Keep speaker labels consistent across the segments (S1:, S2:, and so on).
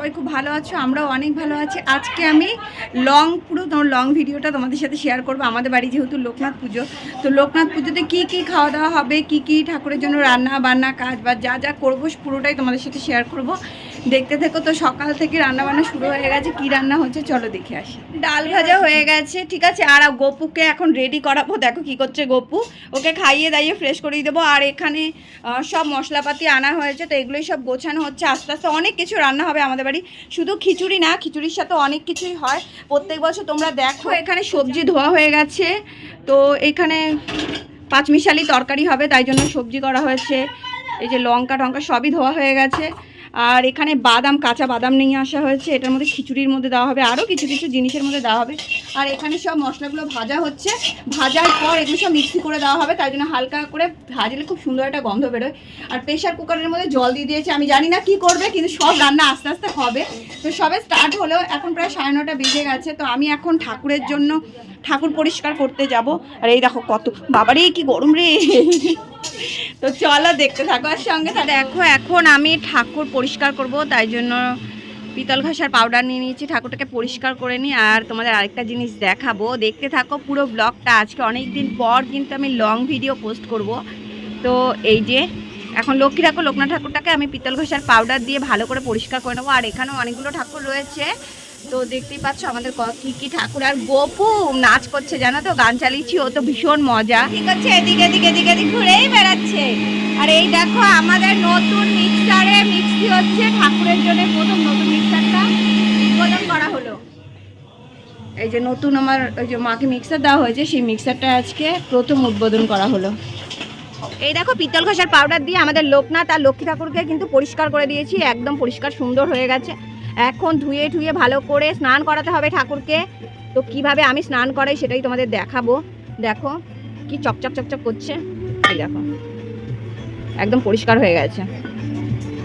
S1: সবাই খুব ভালো আছো, আমরাও অনেক ভালো আছি। আজকে আমি লং পুরো তোমার লং ভিডিওটা তোমাদের সাথে শেয়ার করব। আমাদের বাড়ি যেহেতু লোকনাথ পুজো, তো লোকনাথ পুজোতে কি কি খাওয়া দাওয়া হবে, কি কি ঠাকুরের জন্য রান্না বান্না কাজ বা যা যা করব পুরোটাই তোমাদের সাথে শেয়ার করব। দেখতে থেকো তো, সকাল থেকে রান্না বান্না শুরু হয়ে গেছে। কী রান্না হচ্ছে? চলো দেখে আসি। ডাল ভাজা হয়ে গেছে, ঠিক আছে? আর গপুকে এখন রেডি করাবো। দেখো কি করছে গপু। ওকে খাইয়ে দাইয়ে ফ্রেশ করিয়ে দেবো। আর এখানে সব মশলাপাতি আনা হয়েছে, তো এগুলোই সব গোছানো হচ্ছে। আস্তে আস্তে অনেক কিছু রান্না হবে আমাদের বাড়ি। শুধু খিচুড়ি না, খিচুড়ির সাথে অনেক কিছুই হয়। প্রত্যেক বছর তোমরা দেখো, এখানে সবজি ধোয়া হয়ে গেছে। তো এখানে পাঁচমিশালি তরকারি হবে, তাই জন্য সবজি করা হয়েছে। এই যে লঙ্কা টঙ্কা সবই ধোয়া হয়ে গেছে। আর এখানে বাদাম, কাঁচা বাদাম নিয়ে আসা হয়েছে। এটার মধ্যে খিচুড়ির মধ্যে দেওয়া হবে আরও কিছু কিছু জিনিসের মধ্যে দেওয়া হবে। আর এখানে সব মশলাগুলো ভাজা হচ্ছে। ভাজার পর এগুলো সব মিক্সি করে দেওয়া হবে, তাই জন্য হালকা করে ভাজলে খুব সুন্দর একটা গন্ধ বেরোয়। আর প্রেশার কুকারের মধ্যে জল দিয়ে দিয়েছে। আমি জানি না কি করবে, কিন্তু সব রান্না আস্তে আস্তে হবে। তো সবে স্টার্ট হলেও এখন প্রায় সাড়ে নটা বেজে গেছে। তো আমি এখন ঠাকুরের জন্য ঠাকুর পরিষ্কার করতে যাব। আর এই দেখো কত, বাবারে কি গরম রে। তো চলো দেখতে থাকো। আর সঙ্গে তাহলে দেখো এখন আমি ঠাকুর পরিষ্কার করব, তাই জন্য পিতল ঘাসার পাউডার নিয়ে নিয়েছি। ঠাকুরটাকে পরিষ্কার করে নিই, আর তোমাদের আরেকটা জিনিস দেখাবো। দেখতে থাকো পুরো ব্লগটা আজকে অনেক দিন পর কিন্তু আমি লং ভিডিও পোস্ট করব। তো এই যে, এখন লক্ষ্মী ঠাকুর, লোকনাথ ঠাকুরটাকে আমি পিতল ঘষার পাউডার দিয়ে ভালো করে পরিষ্কার করে নেব। আর এখানেও অনেকগুলো ঠাকুর রয়েছে। তো দেখতেই পাচ্ছ আমাদের ক- কি কি ঠাকুর। আর গোপু নাচ করছে, জানো তো, গান চালিয়েছি, ও তো ভীষণ মজা। ঠিক আছে, এদিকে এদিকে এদিকে এদিকে ঘুরেই বেড়াচ্ছে। আর এই দেখো, আমাদের নতুন মিক্সারে মিক্সি হচ্ছে ঠাকুরের জন্য প্রথম নতুন মিক্সারটা উদ্বোধন করা হলো। এই যে নতুন আমার, ওই যে মাকে মিক্সার দেওয়া হয়েছে, সেই মিক্সারটা আজকে প্রথম উদ্বোধন করা হলো। এই দেখো, পিতল ঘষার পাউডার দিয়ে আমাদের লোকনাথ আর লক্ষ্মী ঠাকুরকে কিন্তু পরিষ্কার করে দিয়েছি, একদম পরিষ্কার সুন্দর হয়ে গেছে। এখন ধুয়ে ধুয়ে ভালো করে স্নান করাতে হবে ঠাকুরকে। তো কীভাবে আমি স্নান করাই সেটাই তোমাদের দেখাবো। দেখো কি চকচক চকচক করছে। দেখো। একদম পরিষ্কার হয়ে গেছে।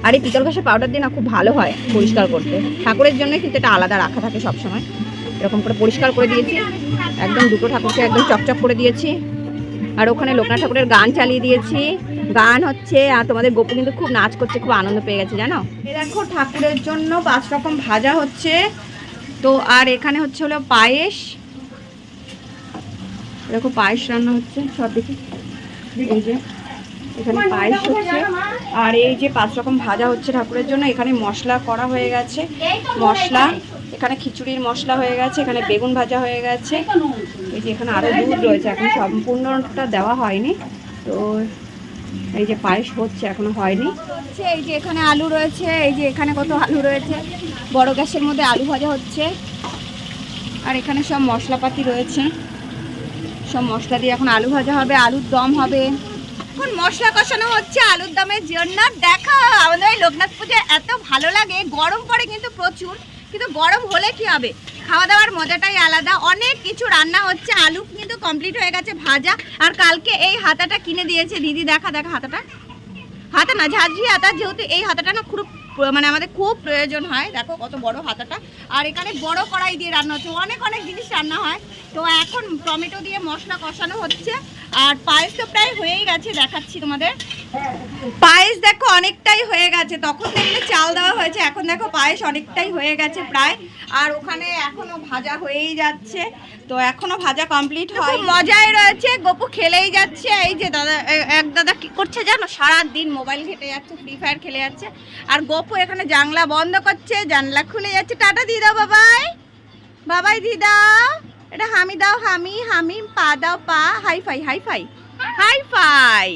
S1: আর এই পিতল ঘষার পাউডার দিয়ে না খুব ভালো হয় পরিষ্কার করতে। ঠাকুরের জন্য কিন্তু এটা আলাদা রাখা থাকে সবসময়। এরকম করে পরিষ্কার করে দিয়েছি। একদম দুটো ঠাকুরকে একদম চকচক করে দিয়েছি। আর ওখানে লোকনাথ ঠাকুরের গান চালিয়ে দিয়েছি। গান হচ্ছে, আর তোমাদের গোপু কিন্তু খুব নাচ করছে, খুব আনন্দ পেয়ে গেছে, জানো? দেখো, ঠাকুরের জন্য পাঁচ রকম ভাজা হচ্ছে। তো, আর এখানে হচ্ছে হলো পায়েস। দেখো, পায়েস রান্না হচ্ছে, সব দেখি। এই যে, এখানে পায়েস হচ্ছে। আর এই যে পাঁচ রকম ভাজা হচ্ছে ঠাকুরের জন্য, এখানে মশলা করা হয়ে গেছে। মশলা, এখানে খিচুড়ির মশলা হয়ে গেছে, এখানে বেগুন ভাজা হয়ে গেছে। এই যে এখানে আরও দুধ রয়েছে, এখন সম্পূর্ণটা দেওয়া হয়নি। তো এই যে পায়েস হচ্ছে, এখনও হয়নি। এই যে এখানে আলু রয়েছে, এই যে এখানে কত আলু রয়েছে। বড় গ্যাসের মধ্যে আলু ভাজা হচ্ছে। আর এখানে সব মশলাপাতি রয়েছে। সব মশলা দিয়ে এখন আলু ভাজা হবে, আলুর দম হবে। এখন মশলা কষানো হচ্ছে আলুর দমের জন্য। দেখা, আমাদের এই লোকনাথ পুজো এত ভালো লাগে, গরম পড়ে কিন্তু প্রচুর। কিন্তু গরম হলে কি হবে? খাওয়া দাওয়ার মজাটাই আলাদা। অনেক কিছু রান্না হচ্ছে, আলু কিন্তু কমপ্লিট হয়ে গেছে ভাজা। আর কালকে এই হাতাটা কিনে দিয়েছে, দিদি দেখা দেখা হাতাটা। হাতা না, ঝাঁঝরি হাতা, যেহেতু এই হাতাটা না খুব মানে আমাদের খুব প্রয়োজন হয়। দেখো কত বড় হাতাটা। আর এখানে বড় কড়াই দিয়ে রান্না হচ্ছে। অনেক অনেক জিনিস রান্না হয়। তো এখন টমেটো দিয়ে মশলা কষানো হচ্ছে। আর পায়েস তো প্রায় হয়েই গেছে দেখাচ্ছি তোমাদের। পায়েস দেখো অনেকটাই হয়ে গেছে তখন দেখলে চাল দেওয়া হয়েছে এখন দেখো পায়েস অনেকটাই হয়ে গেছে প্রায়। আর ওখানে এখনও ভাজা হয়েই যাচ্ছে তো এখনও ভাজা কমপ্লিট হয় মজাই রয়েছে গপু খেলেই যাচ্ছে এই যে দাদা এক দাদা কি করছে জানো? সারা দিন মোবাইল ঘেটে যাচ্ছে ফ্রি ফায়ার খেলে যাচ্ছে। আর গপু এখানে জানলা বন্ধ করছে জানলা খুলে যাচ্ছে। টাটা দিয়ে দাও বাবাই। বাবাই দিয়ে দাও এটা হামি দাও, হামি হামি, পা দাও, পা, high five high five high five.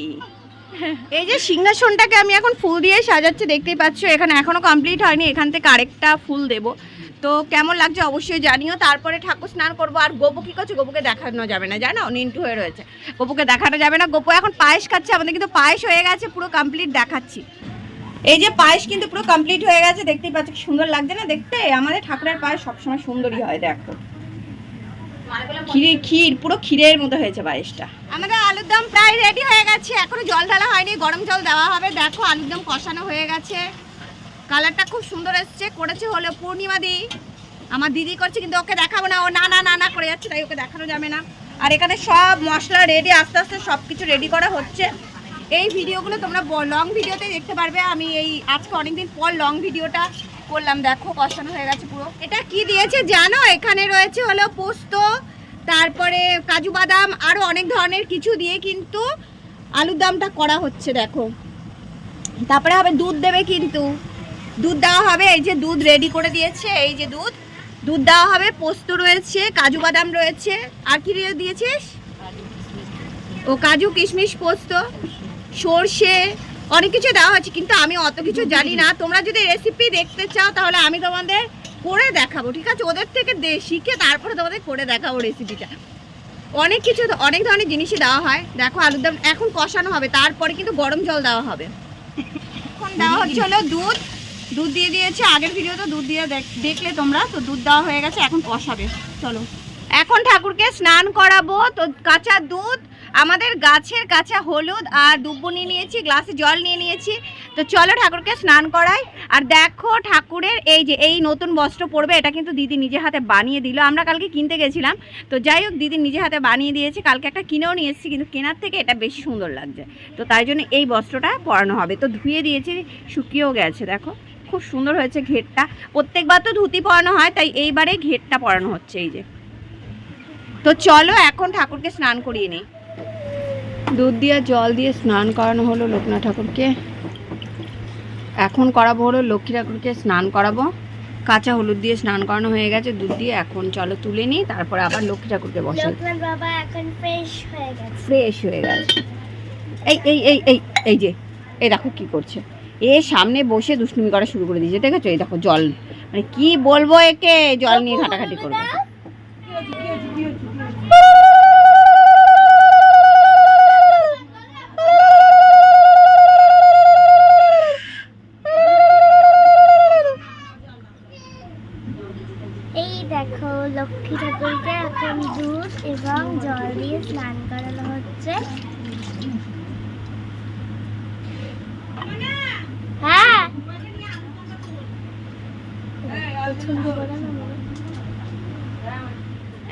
S1: এই যে সিংহাসনটাকে আমি এখন ফুল দিয়ে সাজাচ্ছি, দেখতেই পাচ্ছ, এখানে এখনও কমপ্লিট হয়নি, এখান থেকে আরেকটা ফুল দেব। তো কেমন লাগছে অবশ্যই জানিও, তারপরে ঠাকুর স্নান করব, আর গোপু কি করছে, গোপুকে দেখানো যাবে না, জানো? নিন্টু হয়ে রয়েছে। গোপুকে দেখানো যাবে না, গোপু এখন পায়েস খাচ্ছে, আমাদের কিন্তু পায়েস হয়ে গেছে, পুরো কমপ্লিট দেখাচ্ছি। এই যে পায়েস কিন্তু পুরো কমপ্লিট হয়ে গেছে, দেখতেই পাচ্ছ সুন্দর লাগছে না দেখতে? আমাদের ঠাকুরের পায়েস সবসময় সুন্দরই হয়, দেখো। ক্ষীরে ক্ষীর পুরো ক্ষীরের মতো হয়েছে পায়েসটা আমাদের আলুর দম প্রায় রেডি হয়ে গেছে এখনও জল ঢালা হয়নি গরম জল দেওয়া হবে। দেখো আলুর দম কষানো হয়ে গেছে। কালারটা খুব সুন্দর এসছে করেছে হলো পূর্ণিমা দি। আমার দিদি করছে কিন্তু ওকে দেখাবো না ও না না না না করে যাচ্ছে তাই ওকে দেখানো যাবে না। আর এখানে সব মশলা রেডি আস্তে আস্তে সব কিছু রেডি করা হচ্ছে। এই ভিডিওগুলো তোমরা লং ভিডিওতে দেখতে পারবে। আমি এই আজকে অনেকদিন পর লং ভিডিওটা করলাম, দেখো কষানো হয়ে গেছে পুরো। এটা কি দিয়েছে জানো? এখানে রয়েছে হলো পোস্ত, তারপরে কাজু বাদাম আরও অনেক ধরনের কিছু দিয়ে কিন্তু আলুর দামটা করা হচ্ছে, দেখো। তারপরে হবে দুধ দেবে কিন্তু। দুধ দেওয়া হবে, এই যে দুধ রেডি করে দিয়েছে, এই যে দুধ। দুধ দেওয়া হবে, পোস্ত রয়েছে, কাজু বাদাম রয়েছে। আর কি দিয়ে দিয়েছিস? ও কাজু কিশমিশ পোস্ত, সর্ষে অনেক কিছু দেওয়া হয়েছে, কিন্তু আমি অত কিছু জানি না। তোমরা যদি রেসিপি দেখতে চাও, তাহলে আমি তোমাদের করে দেখাবো, ঠিক আছে? ওদের থেকে শিখে তারপরে তোমাদের করে দেখাবো রেসিপিটা অনেক কিছু, অনেক ধরনের জিনিসই দেওয়া হয়। দেখো, আলুর দম এখন কষানো হবে, তারপরে কিন্তু গরম জল দেওয়া হবে। এখন দেওয়া হচ্ছে হলো দুধ। দুধ দিয়ে দিয়েছে, আগের ভিডিওতে দুধ দিয়ে দেখ- দেখলে তোমরা, তো দুধ দেওয়া হয়ে গেছে, এখন কষাবে। চলো। এখন ঠাকুরকে স্নান করাবো, তো কাঁচা দুধ আমাদের গাছের কাঁচা হলুদ আর দুব্বো নিয়ে নিয়েছি, গ্লাসে জল নিয়ে নিয়েছি। তো চলো ঠাকুরকে স্নান করাই। আর দেখো ঠাকুরের এই যে, এই নতুন বস্ত্র পরবে, এটা কিন্তু দিদি নিজে হাতে বানিয়ে দিল। আমরা কালকে কিনতে গেছিলাম। তো যাই হোক, দিদি নিজে হাতে বানিয়ে দিয়েছে। কালকে একটা কিনেও নিয়ে এসেছি, কিন্তু কেনার থেকে এটা বেশি সুন্দর লাগছে। তো তাই জন্য এই বস্ত্রটা পরানো হবে। তো ধুয়ে দিয়েছি, শুকিয়েও গেছে, দেখো। খুব সুন্দর হয়েছে ঘেরটা। প্রত্যেকবার তো ধুতি পরানো হয়, তাই এইবারে ঘেরটা পরানো হচ্ছে, এই যে। তো চলো এখন ঠাকুরকে স্নান করিয়ে নিই। দুধ দিয়ে জল দিয়ে স্নান করানো হলো লোকনাথ ঠাকুরকে এখন করাবো হলো লক্ষ্মী ঠাকুরকে স্নান করাবো কাঁচা হলুদ দিয়ে স্নান করানো হয়ে গেছে দুধ দিয়ে এখন চলো তুলে নিই তারপরে আবার লক্ষ্মী ঠাকুরকে বসাই
S2: লোকনাথ বাবা এখন ফ্রেশ হয়ে গেছে
S1: ফ্রেশ হয়ে গেছে এই এই এই এই এই যে এই দেখো কি করছে এ সামনে বসে দুষ্টুমি করা শুরু করে দিয়েছে দেখেছ এই দেখো জল মানে কি বলব একে জল নিয়ে ঘাটাঘাটি করবে
S2: ঠাকুরকে এখন দুধ এবং জল দিয়ে স্নান করানো হচ্ছে। হ্যাঁ?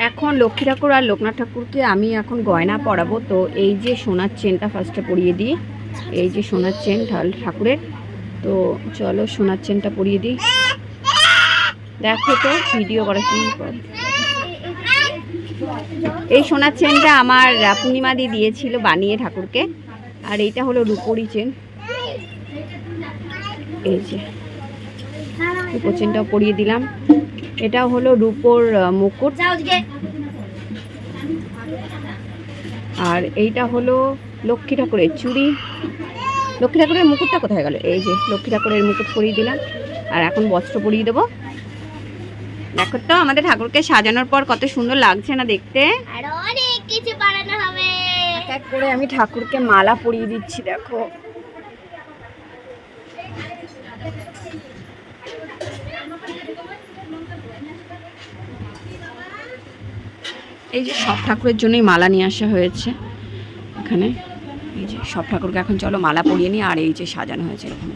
S1: এখন লক্ষ্মী ঠাকুর আর লোকনাথ ঠাকুরকে আমি এখন গয়না পরাবো। তো এই যে সোনার চেনটা ফার্স্টে পরিয়ে দিই। এই যে সোনার চেন ঠাকুরের। তো চলো সোনার চেনটা পরিয়ে দিই। দেখো তো ভিডিও করে কি। এই সোনার চেনটা আমার পূর্ণিমা দি দিয়েছিল বানিয়ে ঠাকুরকে। আর এইটা হলো রূপোরই চেন। এই যে রূপোর চেনটাও পরিয়ে দিলাম। এটা হলো রূপোর মুকুট। আর এইটা হলো লক্ষ্মী ঠাকুরের চুড়ি। লক্ষ্মী ঠাকুরের মুকুটটা কোথায় গেল? এই যে লক্ষ্মী ঠাকুরের মুকুট পরিয়ে দিলাম। আর এখন বস্ত্র পরিয়ে দেবো। দেখো তো আমাদের ঠাকুরকে সাজানোর পর কত সুন্দর লাগছে না দেখতে।
S2: আরও অনেক কিছু বানানো হবে।
S1: এক এক করে আমি ঠাকুরকে মালা পরিয়ে দিচ্ছি দেখো। এই যে সব ঠাকুরের জন্যই মালা নিয়ে আসা হয়েছে এখানে। এই যে সব ঠাকুরকে এখন চলো মালা পরিয়ে নিই আর এই যে সাজানো হয়েছে এরকম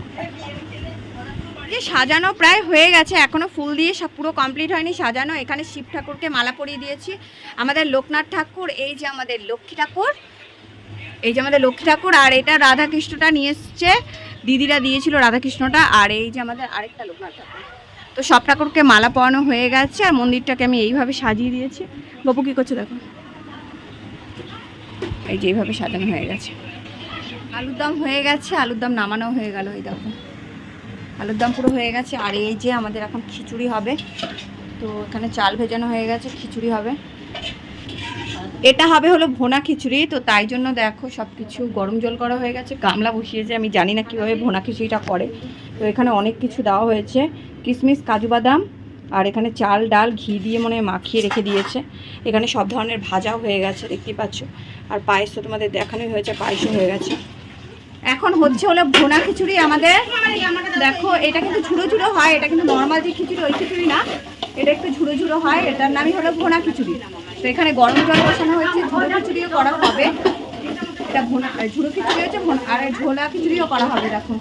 S1: যে সাজানো প্রায় হয়ে গেছে, এখনও ফুল দিয়ে সব পুরো কমপ্লিট হয়নি, সাজানো। এখানে শিব ঠাকুরকে মালা পরিয়ে দিয়েছি। আমাদের লোকনাথ ঠাকুর, এই যে আমাদের লক্ষ্মী ঠাকুর, এই যে আমাদের লক্ষ্মী ঠাকুর, আর এটা রাধাকৃষ্ণটা নিয়ে এসছে। দিদিরা দিয়েছিল রাধাকৃষ্ণটা, আর এই যে আমাদের আরেকটা লোকনাথ ঠাকুর। তো সব ঠাকুরকে মালা পরানো হয়ে গেছে, আর মন্দিরটাকে আমি এইভাবে সাজিয়ে দিয়েছি। বাবু কী করছে দেখো? এই যে এইভাবে সাজানো হয়ে গেছে। আলুর দম হয়ে গেছে আলুর দম নামানো হয়ে গেল, এই দেখো। আলুর দম পুরো হয়ে গেছে, আর এই যে আমাদের এখন খিচুড়ি হবে, তো এখানে চাল ভেজানো হয়ে গেছে, খিচুড়ি হবে। এটা হবে হলো ভোনা খিচুড়ি, তো তাই জন্য দেখো সব কিছু গরম জল করা হয়ে গেছে, গামলা বসিয়েছে, আমি জানি না কীভাবে ভোনা খিচুড়িটা করে। তো এখানে অনেক কিছু দেওয়া হয়েছে কিশমিশ কাজু বাদাম, আর এখানে চাল, ডাল, ঘি দিয়ে মনে মাখিয়ে রেখে দিয়েছে। এখানে সব ধরনের ভাজাও হয়ে গেছে দেখতেই পাচ্ছ। আর পায়েস তো তোমাদের দেখানোই হয়েছে, পায়েসও হয়ে গেছে। এখন হচ্ছে হলো ভোনা খিচুড়ি আমাদের। দেখো, এটা কিন্তু ঝুড়ো ঝুড়ো হয়, এটা কিন্তু নর্মাল যে খিচুড়ি, ওই খিচুড়ি না। এটা একটু ঝুড়ো ঝুড়ো হয়, এটার নামই হলো ভোনা খিচুড়ি। তো এখানে গরম জল বসানো হয়েছে, ঝুড়ো খিচুড়িও করা হবে। এটা ভোনা ঝুড়ো খিচুড়ি হচ্ছে আর ঝোলা খিচুড়িও করা হবে, দেখো।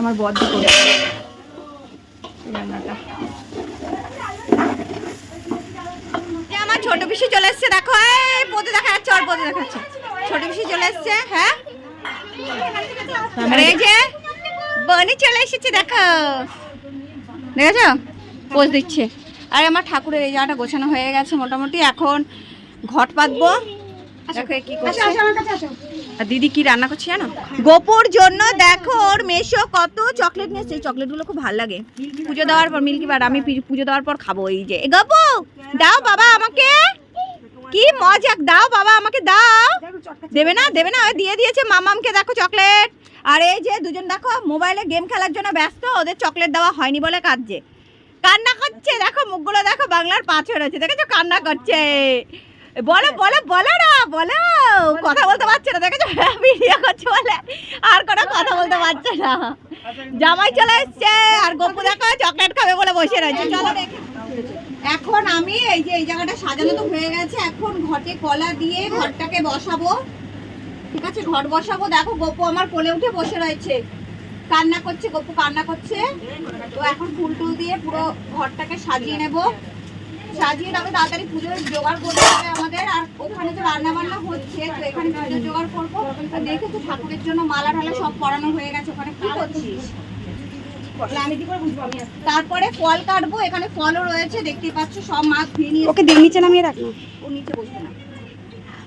S1: আমার বদ্ধ করে রান্নাটা। আমার ছোট পিসি চলে এসছে, দেখো, এই। পদে দেখা যাচ্ছে আর পদে দেখা যাচ্ছে। ছোট পিসি চলে এসছে হ্যাঁ? এই যে বনি চলে এসেছে দেখো। দেখেছ? পোজ দিচ্ছে। আর আমার ঠাকুরের এই জায়গাটা গোছানো হয়ে গেছে মোটামুটি এখন ঘট পাতবো দিদি কি রান্না করছে জানো? গোপুর জন্য দেখো ওর মেশো কত চকলেট নিয়েছে এই চকলেটগুলো খুব ভালো লাগে। পুজো দেওয়ার পর মিল্কি বার আমি পুজো দেওয়ার পর খাব। এই যে গপু দাও বাবা আমাকে। কি মজা দাও বাবা, আমাকে দাও। দেবে না দেবে না দিয়ে দিয়েছে মামামকে, দেখো চকলেট। আর এই যে দুজন, দেখো, মোবাইলে গেম খেলার জন্য ব্যস্ত, ওদের চকলেট দেওয়া হয়নি বলে কাঁদছে। কান্না করছে, দেখো, মুখগুলো দেখো, বাংলার পাঁচে রয়েছে দেখেছ? কান্না করছে। বলো বলো বলো না, বলো। কথা বলতে পারছে না, দেখেছ? ভিডিও করছে বলে। আর কোনো কথা বলতে পারছে না। জামাই চলে এসছে, আর গপু দেখো, চকলেট খাবে বলে বসে রয়েছে। চলো দেখে এখন আমি এই যে এই জায়গাটা সাজানো তো হয়ে গেছে, এখন ঘটে কলা দিয়ে ঘরটাকে বসাবো। ঠিক আছে, ঘর বসাবো। দেখো, গপু আমার কোলে উঠে বসে রয়েছে। কান্না করছে, গপু কান্না করছে। তো এখন ফুল টুল দিয়ে পুরো ঘরটাকে সাজিয়ে নেব। সাজিয়ে তবে তাড়াতাড়ি পুজোর জোগাড় করতে হবে আমাদের। আর ওখানে তো রান্না বান্না হচ্ছে, তো এখানে পুজোর জোগাড় করব। আর দেখেছ, ঠাকুরের জন্য মালা ঢালা সব পরানো হয়ে গেছে। ওখানে কি করছিস? তারপরে ফল কাটবো এখানে ফলও রয়েছে দেখতেই পাচ্ছ সব মাছ ধুয়ে নিয়ে
S3: ওকে দিয়ে নিচে নামিয়ে রাখ। না
S1: ও নিচে বসবে না।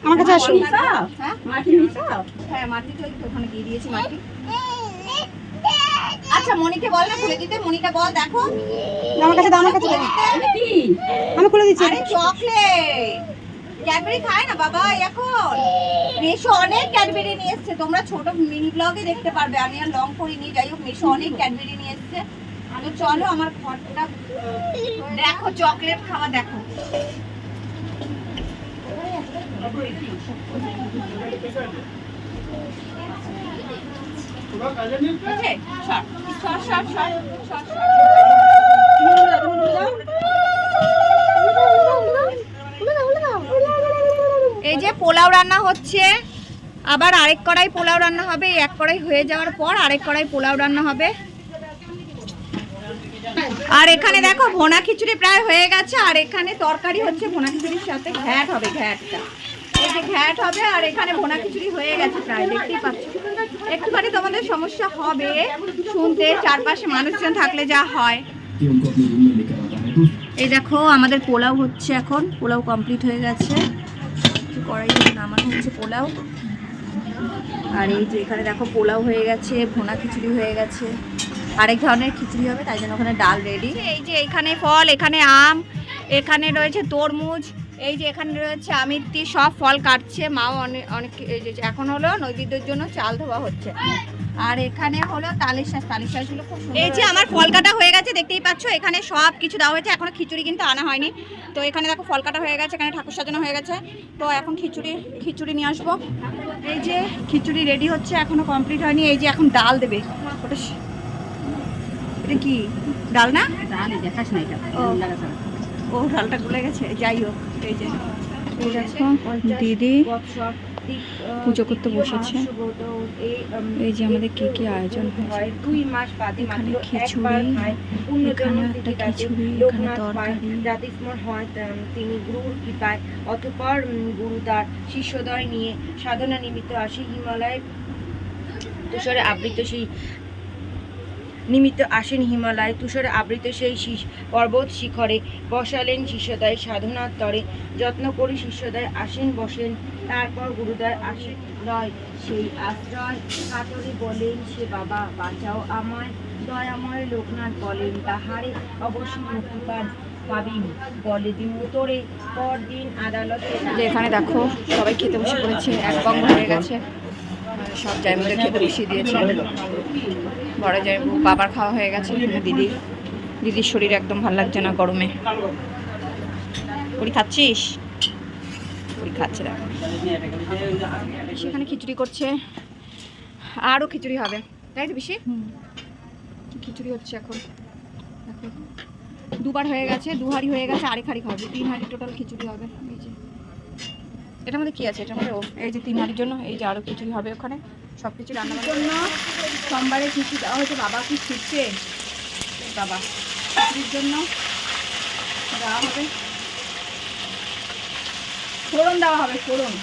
S3: আমার কাছে আসুন
S1: হ্যাঁ মাটি মিশাও হ্যাঁ মাটি তো ওখানে দিয়ে দিয়েছি মাটি। আচ্ছা মনিকে বল না খুলে দিতে। মনিকা বল দেখো।
S3: আমার কাছে দাও আমার কাছে আমি খুলে দিচ্ছি।
S1: আরে চকলেট! ক্যাডবেরি খায় না বাবা এখন। মেশো অনেক ক্যাডবেরি নিয়ে এসছে। তোমরা ছোট মিনি ব্লগে দেখতে পারবে। আমি আর লং করিনি যাই হোক মেশো অনেক ক্যাডবেরি নিয়ে এসছে। তো চলো আমার ঘরটা দেখো চকলেট খাওয়া দেখো? সর, সর, সর, সর, সর, এই যে পোলাও রান্না হচ্ছে, আবার আরেক কড়াই পোলাও রান্না হবে এক কড়াই হয়ে যাওয়ার পর আরেক কড়াই পোলাও রান্না হবে। আর এখানে দেখো, ভোনা খিচুড়ি প্রায় হয়ে গেছে, আর এখানে তরকারি হচ্ছে ভোনা খিচুড়ির সাথে ঘ্যাট হবে, ঘ্যাটটা। এই যে ঘ্যাট হবে, আর এখানে ভোনা খিচুড়ি হয়ে গেছে প্রায়, দেখতেই পাচ্ছ। একটুখানি তোমাদের সমস্যা হবে, শুনতে চারপাশে মানুষজন থাকলে যা হয়। এই দেখো, আমাদের পোলাও হচ্ছে এখন, পোলাও কমপ্লিট হয়ে গেছে। কড়াই থেকে নামানো হচ্ছে পোলাও। আর এই যে এখানে দেখো পোলাও হয়ে গেছে, ভোনা খিচুড়ি হয়ে গেছে। আরেক ধরনের খিচুড়ি হবে, তাই জন্য ওখানে ডাল রেডি এই যে এখানে ফল, এখানে আম, এখানে রয়েছে তরমুজ এই যে এখানে রয়েছে আমিত্তি সব ফল কাটছে মাও অনেক অনেক এখন হলো নৈবেদ্যের জন্য চাল ধোয়া হচ্ছে। আর এখানে হলো তালের শাঁস তালের শাঁসগুলো খুব এই যে আমার ফল কাটা হয়ে গেছে দেখতেই পাচ্ছ এখানে সব কিছু দেওয়া হয়েছে এখনও খিচুড়ি কিন্তু আনা হয়নি। তো এখানে দেখো ফল কাটা হয়ে গেছে এখানে ঠাকুর সাজানো হয়ে গেছে। তো এখন খিচুড়ি খিচুড়ি নিয়ে আসব। এই যে খিচুড়ি রেডি হচ্ছে এখনও কমপ্লিট হয়নি। এই যে এখন ডাল দেবে। ওটা এটা কি? ডাল না?
S3: দেখাস না এটা।
S1: গেছে যাই হোক এই যে। দিদি পুজো করতে বসেছে। এই যে আমাদের কি কি আয়োজন
S4: গুরুর কৃপায় অতঃপর উম, গুরু শিষ্যদয় নিয়ে সাধনা নিমিত্ত আসে হিমালয়। তুষারে আবৃত সেই নিমিত্ত আসেন হিমালয়, তুষারে আবৃত সেই পর্বত শিখরে বসালেন শিষ্যদয় সাধনার তরে। যত্ন করে শিষ্যদয় আসেন, বসেন, তারপর গুরুদয় আসেন লয় সেই আশ্রয়, কাতরে বলেন, সে বাবা, বাঁচাও আমায়, দয়াময় লোকনাথ বলেন, তাহারে অবশ্যই আদালতে
S1: যে এখানে দেখো, সবাই খেতে বসে পড়েছে, এক বঙ্গ হয়ে গেছে। সব জায়গায় খেতে বসিয়ে দিয়েছে। বড় জায় বাবার খাওয়া হয়ে গেছে দিদি দিদির শরীর একদম ভালো লাগছে না গরমে। পুরি খাচ্ছিস? পুরি খাচ্ছে সেখানে খিচুড়ি করছে আরও খিচুড়ি হবে তাই তো বেশি খিচুড়ি হচ্ছে এখন? দেখো দুবার হয়ে গেছে দু হাঁড়ি হয়ে গেছে আরেক হাঁড়ি হবে তিন হাঁড়ি টোটাল খিচুড়ি হবে এই যে। এটার মধ্যে কী আছে? এটার মধ্যে ও এই যে তিন হাঁড়ির জন্য এই যে আরও খিচুড়ি হবে ওখানে। সব কিছু রান্না জন্য সোমবারে খিচুড়ি দেওয়া হয়েছে? বাবা কি ছিটছে বাবা খিচুড়ির জন্য দেওয়া হবে। ফোড়ন দেওয়া হবে, ফোড়ন।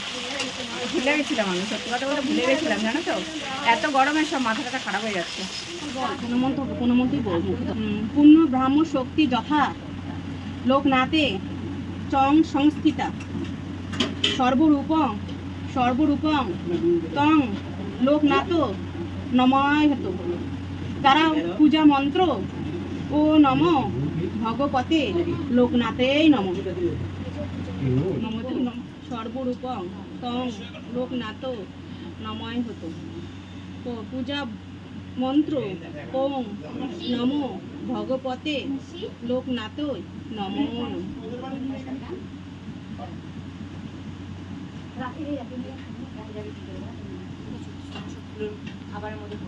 S1: ভুলে গেছিলাম আমি, সত্যি কথা বলতে ভুলে গেছিলাম, জানো তো? এত গরমে সব মাথা টাথা খারাপ হয়ে যাচ্ছে।
S3: কোনো মন্ত্রই বলব পূর্ণ ব্রাহ্ম শক্তি যথা। লোকনাথে চং সংস্থিতা। সর্বরূপং সর্বরূপং তং লোকনাথ নময় হত তারা পূজা মন্ত্র ও নম ভগবতে লোকনাথেই নম। নম। সর্বরূপং তং লোকনাথ নময় হত। তো পূজা মন্ত্র ওং নমো ভগবতে লোকনাথ নমো। নমঃ।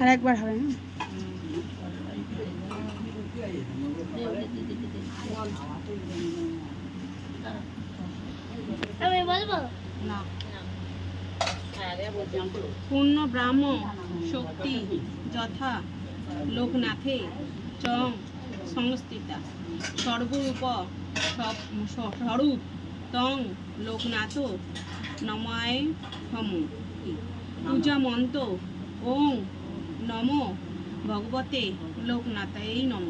S1: আর একবার হবে না
S2: আমি বলব?
S3: পূর্ণ ব্রাহ্ম শক্তি যথা লোকনাথে চং সংস্থিতা সর্বরূপ সব- স্বরূপ তং লোকনাথ নমায় হম। পূজা মন্ত্র ওং নম ভগবতে লোকনাথ এই নম।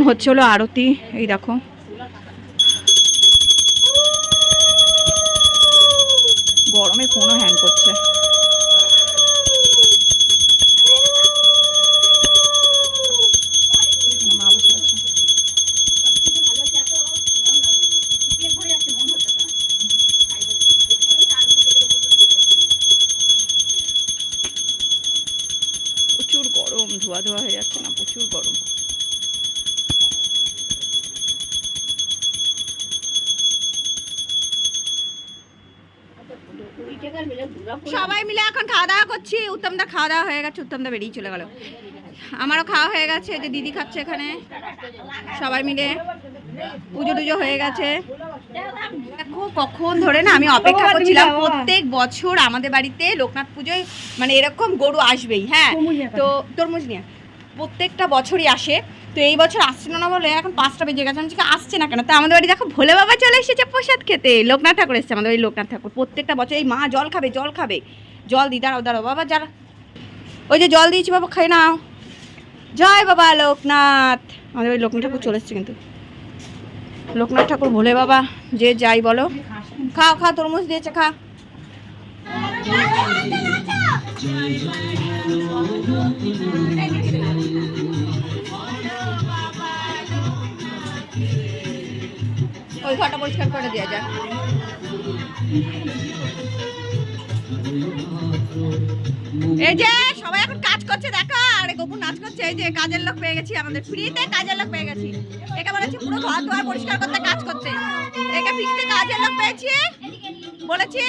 S1: এখন হচ্ছে হলো আরতি এই দেখো। গরমে ফোনও হ্যাং করছে। সবাই মিলে এখন খাওয়া দাওয়া করছি উত্তমদা খাওয়া দাওয়া হয়ে গেছে উত্তমদা বেরিয়ে চলে গেল। আমারও খাওয়া হয়ে গেছে যে দিদি খাচ্ছে এখানে। সবাই মিলে পুজো টুজো হয়ে গেছে। দেখো কখন ধরে না আমি অপেক্ষা করছিলাম প্রত্যেক বছর আমাদের বাড়িতে লোকনাথ পুজোয় মানে এরকম গরু আসবেই হ্যাঁ। তো তরমুজ নিয়ে প্রত্যেকটা বছরই আসে। তো এই বছর আসছে না বলে এখন পাঁচটা বেজে গেছে। আমি আসছে না কেন? তো আমাদের বাড়ি দেখো, ভোলে বাবা চলে এসেছে প্রসাদ খেতে। লোকনাথ ঠাকুর এসেছে আমাদের বাড়ি লোকনাথ ঠাকুর। প্রত্যেকটা বছর এই মা জল খাবে জল খাবে। জল দি, দাঁড়াও দাঁড়াও, বাবা যারা ওই যে জল দিয়েছি বাবা, খাই নাও। জয় বাবা লোকনাথ। আমাদের বাড়ি লোকনাথ ঠাকুর চলে এসেছে কিন্তু। লোকনাথ ঠাকুর, ভোলে বাবা, যে যাই বলো। খাও খাও, তরমুজ দিয়েছে, খা। ওই ঘরটা পরিষ্কার করে দেওয়া যাক। এই যে, সবাই এখন কাজ করছে, দেখো, আরে গোপু নাচ করছে, এই যে, কাজের লোক পেয়ে গেছি আমাদের। ফ্রিতে কাজের লোক পেয়ে গেছি। একে বলেছি পুরো ঘর দুয়ার পরিষ্কার করতে কাজ করতে। একে ফ্রিতে কাজের লোক পেয়েছি। বলেছি,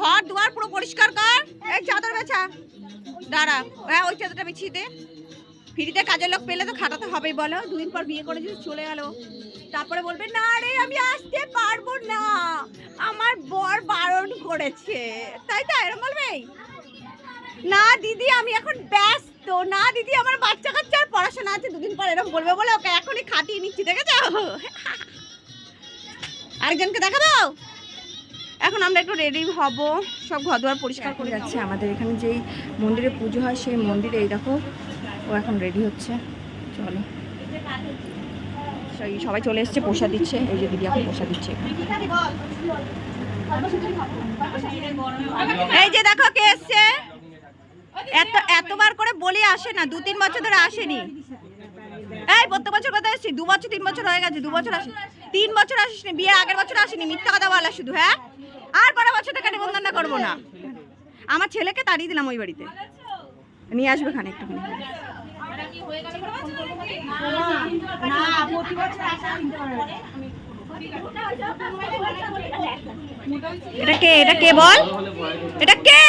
S1: ঘর দুয়ার পুরো পরিষ্কার কর। এই চাদর বেছা। দাঁড়া। হ্যাঁ ওই চাদরটা বিছিয়ে দে। ফ্রিতে কাজের লোক পেলে তো খাটাতে হবেই বলো। দুদিন পর বিয়ে করে যদি চলে গেল। তারপরে বলবে না রে আমি আসতে পারব না। আমার বর বারণ করেছে। তাই তো এরকম বলবেই না দিদি আমি এখন ব্যস্ত। না দিদি আমার বাচ্চা কাচ্চার পড়াশোনা আছে। দুদিন পর এরকম বলবে বলে ওকে এখনই খাটিয়ে নিচ্ছি দেখেছ? আরেকজনকে দেখা দাও এখন আমরা একটু রেডি হব। সব ঘর দুয়ার পরিষ্কার করে যাচ্ছে আমাদের এখানে যেই মন্দিরে পুজো হয় সেই মন্দিরে এই দেখো। ও এখন রেডি হচ্ছে। চলো। সেই সবাই চলে এসছে, প্রসাদ দিচ্ছে। এই যে দিদি এখন প্রসাদ দিচ্ছে। এই যে দেখো কে এসছে। এত, এতবার করে বলি আসে না, দু তিন বছর ধরে আসেনি। এই, প্রত্যেক বছর কথা এসছি দু বছর, তিন বছর হয়ে গেছে, দু বছর আসি তিন বছর আসিসনি, বিয়ে আগের বছর আসিনি, মিথ্যা কথা বলা শুধু হ্যাঁ? আর পরের বছর থেকে নিবন্ধন করব না। আমার ছেলেকে তাড়িয়ে দিলাম ওই বাড়িতে। নিয়ে আসবে খানে একটুখানি এটা কে? এটা কে বল? এটা কে?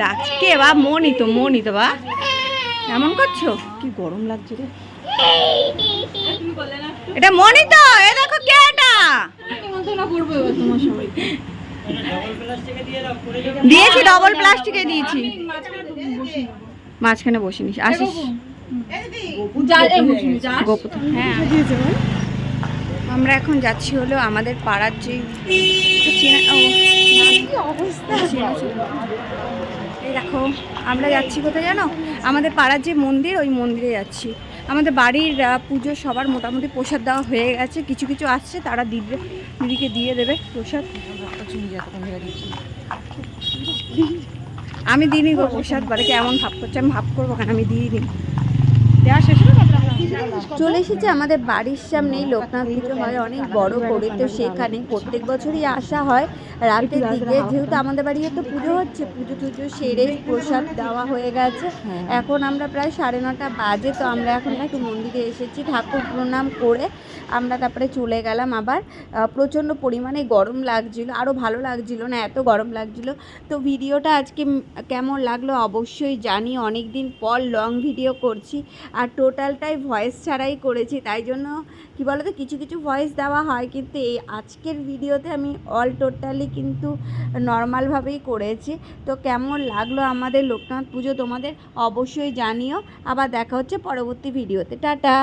S1: ডাক কে বা? মনি তো মনি তো বা? এমন করছ? কি গরম লাগছে রে। এটা মনি তো এ দেখো কে এটা? দিয়েছি ডবল প্লাস্টিকে দিয়েছি। মাঝখানে বসে বসিনি আসিস তো- হ্যাঁ। আমরা এখন যাচ্ছি হলো আমাদের পাড়ার যে দেখো আমরা যাচ্ছি কোথায় জানো? আমাদের পাড়ার যে মন্দির ওই মন্দিরে যাচ্ছি। আমাদের বাড়ির পুজো সবার মোটামুটি প্রসাদ দেওয়া হয়ে গেছে। কিছু কিছু আসছে তারা দিবে। দিদিকে দিয়ে দেবে প্রসাদ। আমি দিইনি গো, প্রসাদ বাড়িকে কেমন ভাব করছে, আমি ভাব করব কেন? আমি দিই নি দিইনি চলে এসেছে আমাদের বাড়ির সামনেই। লোকনাথ পুজো হয়, অনেক বড় করে তো সেখানে। প্রত্যেক বছরই আসা হয়। রাতের দিকে যেহেতু আমাদের বাড়িতে তো পুজো হচ্ছে, পুজো টুজো সেরে প্রসাদ দেওয়া হয়ে গেছে। এখন আমরা প্রায় সাড়ে নটা বাজে, তো আমরা এখন একটু মন্দিরে এসেছি, ঠাকুর প্রণাম করে আমরা তারপরে চলে গেলাম আবার। প্রচণ্ড পরিমাণে গরম লাগছিল আরও ভালো লাগছিল না, এত গরম লাগছিল। তো ভিডিওটা আজকে কেমন লাগল অবশ্যই জানি অনেক দিন পর লং ভিডিও করছি। আর টোটালটাই ভয়েস ছাড়াই করেছি, তাই জন্য কি বলতো, কিছু কিছু ভয়েস দেওয়া হয়, কিন্তু এই আজকের ভিডিওতে আমি অল টোটালি কিন্তু নর্মালভাবেই করেছি। তো কেমন লাগল আমাদের লোকনাথ পুজো তোমাদের অবশ্যই জানিও। আবার দেখা হচ্ছে পরবর্তী ভিডিওতে। টাটা!